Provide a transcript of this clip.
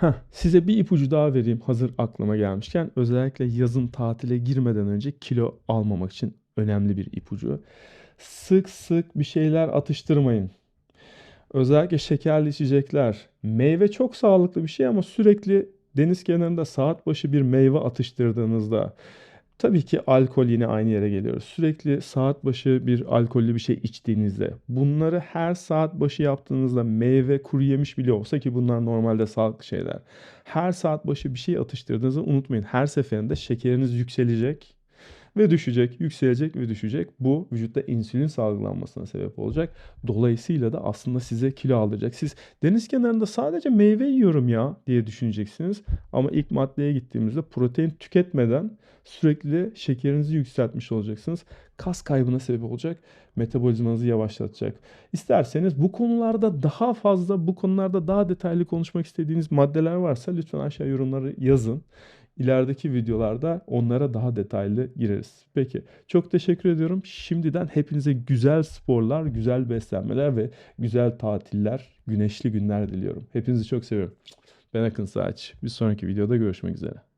Heh, size bir ipucu daha vereyim hazır aklıma gelmişken. Özellikle yazın tatile girmeden önce kilo almamak için önemli bir ipucu. Sık sık bir şeyler atıştırmayın. Özellikle şekerli içecekler. Meyve çok sağlıklı bir şey ama sürekli deniz kenarında saat başı bir meyve atıştırdığınızda tabii ki alkol yine aynı yere geliyoruz. Sürekli saat başı bir alkollü bir şey içtiğinizde bunları her saat başı yaptığınızda meyve, kuru yemiş bile olsa ki bunlar normalde sağlıklı şeyler. Her saat başı bir şey atıştırdığınızı unutmayın. Her seferinde şekeriniz yükselecek ve düşecek, yükselecek ve düşecek. Bu vücutta insülin salgılanmasına sebep olacak. Dolayısıyla da aslında size kilo aldıracak. Siz deniz kenarında sadece meyve yiyorum ya diye düşüneceksiniz. Ama ilk maddeye gittiğimizde protein tüketmeden sürekli şekerinizi yükseltmiş olacaksınız. Kas kaybına sebep olacak. Metabolizmanızı yavaşlatacak. İsterseniz bu konularda daha fazla, bu konularda daha detaylı konuşmak istediğiniz maddeler varsa lütfen aşağı yorumları yazın. İlerideki videolarda onlara daha detaylı gireriz. Peki çok teşekkür ediyorum. Şimdiden hepinize güzel sporlar, güzel beslenmeler ve güzel tatiller, güneşli günler diliyorum. Hepinizi çok seviyorum. Ben Akın Saç. Bir sonraki videoda görüşmek üzere.